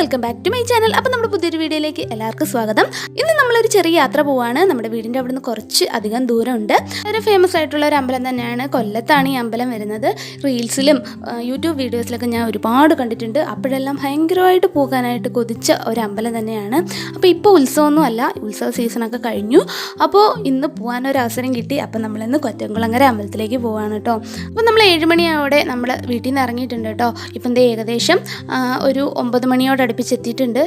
Welcome back to my channel അപ്പോൾ നമ്മുടെ പുതിയൊരു വീഡിയോയിലേക്ക് എല്ലാവർക്കും സ്വാഗതം. ഇന്ന് നമ്മളൊരു ചെറിയ യാത്ര പോവാണ്. നമ്മുടെ വീടിന്റെ അവിടെ നിന്ന് കുറച്ച് അധികം ദൂരമുണ്ട്. വളരെ ഫേമസ് ആയിട്ടുള്ള ഒരു അമ്പലം തന്നെയാണ് കൊല്ലത്താണ് ഈ അമ്പലം വരുന്നത്. റീൽസിലും യൂട്യൂബ് വീഡിയോസിലൊക്കെ ഞാൻ ഒരുപാട് കണ്ടിട്ടുണ്ട്. അപ്പോഴെല്ലാം ഭയങ്കരമായിട്ട് പോകാനായിട്ട് കൊതിച്ച ഒരു അമ്പലം തന്നെയാണ്. അപ്പോൾ ഇപ്പോൾ ഉത്സവമൊന്നും അല്ല ഉത്സവ സീസണൊക്കെ കഴിഞ്ഞു. അപ്പോൾ ഇന്ന് പോകാനൊരു അവസരം കിട്ടി. അപ്പോൾ നമ്മളിന്ന് കൊറ്റംകുളങ്ങര അമ്പലത്തിലേക്ക് പോവാണ് കേട്ടോ. അപ്പോൾ നമ്മൾ ഏഴുമണിയോടെ നമ്മൾ വീട്ടിൽ നിന്ന് ഇറങ്ങിയിട്ടുണ്ട് കേട്ടോ. ഇപ്പം ഏകദേശം ഒരു ഒമ്പത് മണിയോട് അടുപ്പിച്ചെത്തിയിട്ടുണ്ട്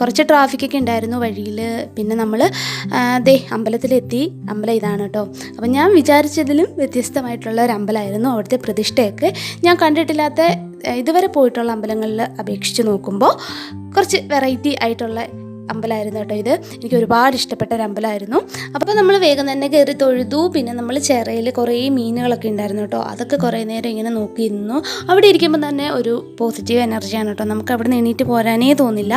കുറച്ച് ട്രാഫിക്കൊക്കെ ഉണ്ടായിരുന്നു വഴിയിൽ. പിന്നെ നമ്മൾ ദേ അമ്പലത്തിലെത്തി. അമ്പലം ഇതാണ് കേട്ടോ അപ്പം ഞാൻ വിചാരിച്ചതിലും വ്യത്യസ്തമായിട്ടുള്ള ഒരു അമ്പലമായിരുന്നു അവിടുത്തെ പ്രതിഷ്ഠയൊക്കെ. ഞാൻ കണ്ടിട്ടില്ലാത്ത ഇതുവരെ പോയിട്ടുള്ള അമ്പലങ്ങളിൽ അപേക്ഷിച്ച് നോക്കുമ്പോൾ കുറച്ച് വെറൈറ്റി ആയിട്ടുള്ള അമ്പലമായിരുന്നു കേട്ടോ ഇത്. എനിക്ക് ഒരുപാട് ഇഷ്ടപ്പെട്ട ഒരു അമ്പലമായിരുന്നു അപ്പോൾ നമ്മൾ വേഗം തന്നെ കയറി തൊഴുതു. പിന്നെ നമ്മൾ ചിറയിൽ കുറേ മീനുകളൊക്കെ ഉണ്ടായിരുന്നു കേട്ടോ. അതൊക്കെ കുറേ നേരം ഇങ്ങനെ നോക്കി നോക്കിയിരുന്നു അവിടെ ഇരിക്കുമ്പോൾ തന്നെ ഒരു പോസിറ്റീവ് എനർജിയാണ് കേട്ടോ. നമുക്ക് അവിടെ നിന്ന് എണീറ്റ് പോരാനേ തോന്നില്ല.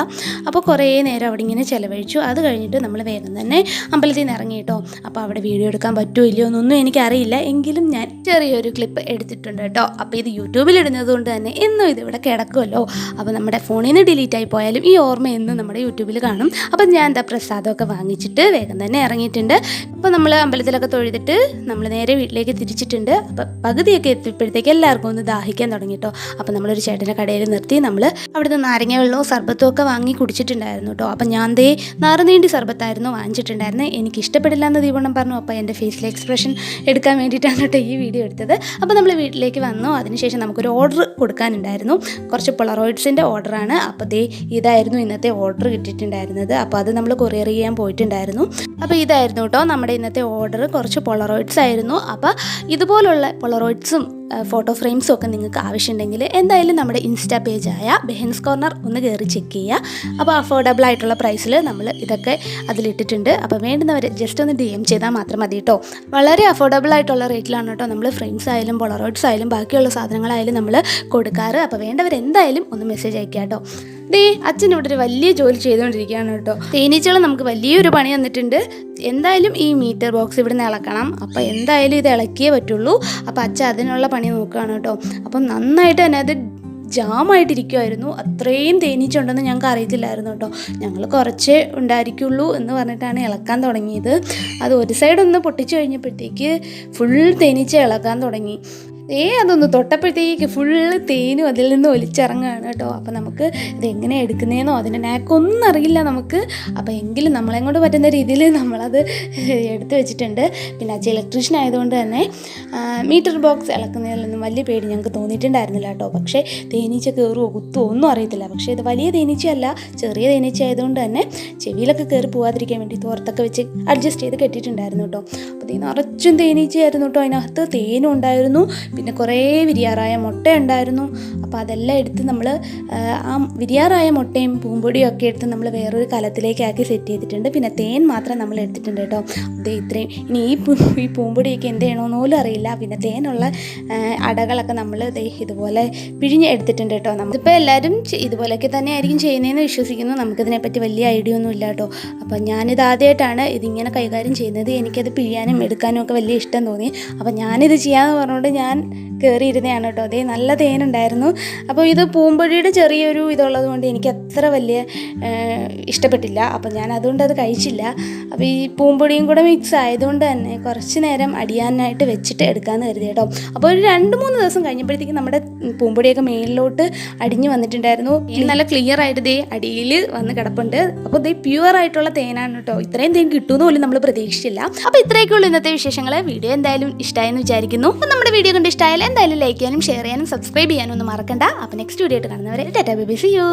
അപ്പോൾ കുറേ നേരം അവിടെ ഇങ്ങനെ ചിലവഴിച്ചു. അത് കഴിഞ്ഞിട്ട് നമ്മൾ വേഗം തന്നെ അമ്പലത്തിൽ നിന്ന് ഇറങ്ങി കേട്ടോ. അപ്പോൾ അവിടെ വീഡിയോ എടുക്കാൻ പറ്റുമോ ഇല്ലയോ എന്നൊന്നും എനിക്കറിയില്ല. എങ്കിലും ഞാൻ ചെറിയൊരു ക്ലിപ്പ് എടുത്തിട്ടുണ്ട് കേട്ടോ. അപ്പോൾ ഇത് യൂട്യൂബിൽ ഇടുന്നത് കൊണ്ട് തന്നെ എന്നും ഇത് ഇവിടെ കിടക്കുമല്ലോ. അപ്പോൾ നമ്മുടെ ഫോണിൽ നിന്ന് ഡിലീറ്റ് ആയി പോയാലും ഈ ഓർമ്മ എന്നും നമ്മുടെ യൂട്യൂബിൽ കാണും. അപ്പം ഞാൻ എന്താ പ്രസാദമൊക്കെ വാങ്ങിച്ചിട്ട് വേഗം തന്നെ ഇറങ്ങിയിട്ടുണ്ട്. അപ്പോൾ നമ്മൾ അമ്പലത്തിലൊക്കെ തൊഴുതിട്ട് നമ്മൾ നേരെ വീട്ടിലേക്ക് തിരിച്ചിട്ടുണ്ട്. അപ്പോൾ പകുതിയൊക്കെ എത്തിയപ്പോഴത്തേക്ക് എല്ലാവർക്കും ഒന്ന് ദാഹിക്കാൻ തുടങ്ങി കേട്ടോ അപ്പോൾ നമ്മളൊരു ചേട്ടന്റെ കടയിൽ നിർത്തി നമ്മൾ അവിടുന്ന് നാരങ്ങ വെള്ളവും സർബത്തും ഒക്കെ വാങ്ങി കുടിച്ചിട്ടുണ്ടായിരുന്നു കേട്ടോ. അപ്പം ഞാൻ ദേ നാറുനീണ്ടി സർബത്തായിരുന്നു വാങ്ങിച്ചിട്ടുണ്ടായിരുന്നത് എനിക്ക് ഇഷ്ടപ്പെടില്ല എന്ന് ദീപണ്ണം പറഞ്ഞു. അപ്പോൾ എന്റെ ഫേസിലെ എക്സ്പ്രഷൻ എടുക്കാൻ വേണ്ടിയിട്ടാണ് കേട്ടോ ഈ വീഡിയോ എടുത്തത്. അപ്പോൾ നമ്മൾ വീട്ടിലേക്ക് വന്നു. അതിനുശേഷം നമുക്കൊരു ഓർഡർ കൊടുക്കാനുണ്ടായിരുന്നു. കുറച്ച് പൊളറോയിഡ്സിന്റെ ഓർഡറാണ് അപ്പോൾ ദേ ഇതായിരുന്നു ഇന്നത്തെ ഓർഡർ കിട്ടിയിട്ടുണ്ടായിരുന്നത്. അപ്പോൾ അത് നമ്മൾ കൊറിയർ ചെയ്യാൻ പോയിട്ടുണ്ടായിരുന്നു. അപ്പോൾ ഇതായിരുന്നു കേട്ടോ നമ്മുടെ ഇന്നത്തെ ഓർഡർ കുറച്ച് പൊളറോയിഡ്സ് ആയിരുന്നു. അപ്പോൾ ഇതുപോലുള്ള പൊളറോയിഡ്സും ഫോട്ടോ ഫ്രെയിംസും ഒക്കെ നിങ്ങൾക്ക് ആവശ്യമുണ്ടെങ്കിൽ എന്തായാലും നമ്മുടെ ഇൻസ്റ്റാ പേജായ ബെഹൻസ് കോർണർ ഒന്ന് കയറി ചെക്ക് ചെയ്യുക. അപ്പോൾ അഫോർഡബിൾ ആയിട്ടുള്ള പ്രൈസിൽ നമ്മൾ ഇതൊക്കെ അതിലിട്ടിട്ടുണ്ട്. അപ്പോൾ വേണ്ടുന്നവർ ജസ്റ്റ് ഒന്ന് ഡി എം ചെയ്താൽ മാത്രം മതി കേട്ടോ വളരെ അഫോർഡബിൾ ആയിട്ടുള്ള റേറ്റിലാണ് കേട്ടോ നമ്മൾ ഫ്രെയിംസ് ആയാലും പൊളറോയിഡ്സ് ആയാലും ബാക്കിയുള്ള സാധനങ്ങളായാലും നമ്മൾ കൊടുക്കാറ്. അപ്പോൾ വേണ്ടവർ എന്തായാലും ഒന്ന് മെസ്സേജ് അയക്കുക കേട്ടോ ദേ അച്ഛൻ ഇവിടെ ഒരു വലിയ ജോലി ചെയ്തുകൊണ്ടിരിക്കുകയാണ് കേട്ടോ തേനീച്ചകൾ നമുക്ക് വലിയൊരു പണി തന്നിട്ടുണ്ട്. എന്തായാലും ഈ മീറ്റർ ബോക്സ് ഇവിടുന്ന് ഇളക്കണം. അപ്പോൾ എന്തായാലും ഇത് ഇളക്കിയേ പറ്റുള്ളൂ. അപ്പോൾ അച്ഛൻ അതിനുള്ള പണി നോക്കുകയാണ് കേട്ടോ. അപ്പം നന്നായിട്ട് തന്നെ അത് ജാമായിട്ടിരിക്കുമായിരുന്നു അത്രയും തേനീച്ചുണ്ടെന്ന് ഞങ്ങൾക്ക് അറിയത്തില്ലായിരുന്നു കേട്ടോ. ഞങ്ങൾ കുറച്ചേ ഉണ്ടായിരിക്കുള്ളൂ എന്ന് പറഞ്ഞിട്ടാണ് ഇളക്കാൻ തുടങ്ങിയത്. അത് ഒരു സൈഡ് ഒന്ന് പൊട്ടിച്ചു കഴിഞ്ഞപ്പോഴത്തേക്ക് ഫുൾ തേനീച്ച ഇളക്കാൻ തുടങ്ങി. ഏ അതൊന്ന് തൊട്ടപ്പോഴത്തേക്ക് ഫുള്ള് തേനും അതിൽ നിന്ന് ഒലിച്ചിറങ്ങുകയാണ് കേട്ടോ. അപ്പോൾ നമുക്ക് ഇതെങ്ങനെ എടുക്കുന്നതെന്നോ അതിന്റെ നാക്കൊന്നും അറിയില്ല നമുക്ക്. അപ്പോൾ എങ്കിലും നമ്മളെ കൊണ്ട് പറ്റുന്ന രീതിയിൽ നമ്മളത് എടുത്തു വെച്ചിട്ടുണ്ട്. പിന്നെ അച്ഛൻ ഇലക്ട്രീഷ്യൻ ആയതുകൊണ്ട് തന്നെ മീറ്റർ ബോക്സ് ഇളക്കുന്നതിലൊന്നും വലിയ പേടി ഞങ്ങൾക്ക് തോന്നിയിട്ടുണ്ടായിരുന്നില്ല കേട്ടോ. പക്ഷേ തേനീച്ച കയറുമോ കുത്തുമോ ഒന്നും അറിയത്തില്ല. പക്ഷേ ഇത് വലിയ തേനീച്ചയല്ല ചെറിയ തേനീച്ച ആയതുകൊണ്ട് തന്നെ ചെവിയിലൊക്കെ കയറി പോകാതിരിക്കാൻ വേണ്ടി തോർത്തൊക്കെ വെച്ച് അഡ്ജസ്റ്റ് ചെയ്ത് കെട്ടിയിട്ടുണ്ടായിരുന്നു കേട്ടോ. ഇത് നിറച്ചും തേനീച്ചയായിരുന്നു കേട്ടോ. അതിനകത്ത് തേനും ഉണ്ടായിരുന്നു പിന്നെ കുറേ വിരിയാറായ മുട്ട ഉണ്ടായിരുന്നു അപ്പോൾ അതെല്ലാം എടുത്ത് നമ്മൾ ആ വിരിയാറായ മുട്ടയും പൂമ്പൊടിയും ഒക്കെ എടുത്ത് നമ്മൾ വേറൊരു കലത്തിലേക്കാക്കി സെറ്റ് ചെയ്തിട്ടുണ്ട്. പിന്നെ തേൻ മാത്രം നമ്മൾ എടുത്തിട്ടുണ്ട് കേട്ടോ. ഇത് ഇത്രയും. ഇനി ഈ ഈ പൂമ്പൊടിയൊക്കെ എന്ത് ചെയ്യണമെന്ന് പോലും അറിയില്ല. പിന്നെ തേനുള്ള അടകളൊക്കെ നമ്മൾ ഇതുപോലെ പിഴിഞ്ഞ് എടുത്തിട്ടുണ്ട് കേട്ടോ. നമ്മളിപ്പോൾ എല്ലാവരും ഇതുപോലെയൊക്കെ തന്നെ ആയിരിക്കും ചെയ്യുന്നതെന്ന് വിശ്വസിക്കുന്നു. നമുക്കിതിനെപ്പറ്റി വലിയ ഐഡിയ ഒന്നും ഇല്ല കേട്ടോ. അപ്പോൾ ഞാനിത് ആദ്യമായിട്ടാണ് ഇതിങ്ങനെ കൈകാര്യം ചെയ്യുന്നത്. എനിക്കത് പിഴിയാനും എടുക്കാനും ഒക്കെ വലിയ ഇഷ്ടം തോന്നി. അപ്പോൾ ഞാനിത് ചെയ്യാമെന്ന് പറഞ്ഞുകൊണ്ട് ഞാൻ കയറിയിരുന്നതാണ് കേട്ടോ. അതേ നല്ല തേനുണ്ടായിരുന്നു അപ്പോൾ ഇത് പൂമ്പൊഴിയുടെ ചെറിയൊരു ഇതുള്ളത് കൊണ്ട് എനിക്ക് അത്ര വലിയ ഇഷ്ടപ്പെട്ടില്ല. അപ്പോൾ ഞാൻ അതുകൊണ്ട് അത് കഴിച്ചില്ല. അപ്പോൾ ഈ പൂമ്പൊടിയും കൂടെ മിക്സ് ആയതുകൊണ്ട് തന്നെ കുറച്ച് നേരം അടിയാനായിട്ട് വെച്ചിട്ട് എടുക്കാമെന്ന് കരുതി കേട്ടോ. അപ്പോൾ ഒരു രണ്ട് മൂന്ന് ദിവസം കഴിഞ്ഞപ്പോഴത്തേക്കും നമ്മുടെ പൂമ്പൊടിയൊക്കെ മേലിലോട്ട് അടിഞ്ഞു വന്നിട്ടുണ്ടായിരുന്നു. നല്ല ക്ലിയർ ആയിട്ട് ദേ അടിയിൽ വന്ന് കിടപ്പുണ്ട്. അപ്പോൾ ദേ പ്യുവർ ആയിട്ടുള്ള തേനാണ് കേട്ടോ. ഇത്രയും തേൻ കിട്ടുമെന്ന് പോലും നമ്മൾ പ്രതീക്ഷിച്ചില്ല. അപ്പോൾ ഇത്രയൊക്കെയുള്ളൂ ഇന്നത്തെ വിശേഷങ്ങൾ. വീഡിയോ എന്തായാലും ഇഷ്ടമായെന്ന് വിചാരിക്കുന്നു. അപ്പോൾ നമ്മുടെ വീഡിയോ കണ്ട് ഇഷ്ടമായാലും എന്തായാലും ലൈക്ക് ചെയ്യാനും ഷെയർ ചെയ്യാനും സബ്സ്ക്രൈബ് ചെയ്യാനും ഒന്നും മറക്കണ്ട. അപ്പോൾ നെക്സ്റ്റ് വീഡിയോ ആയിട്ട് കാണുന്നവരെ ടാറ്റാ ബേബി സി യു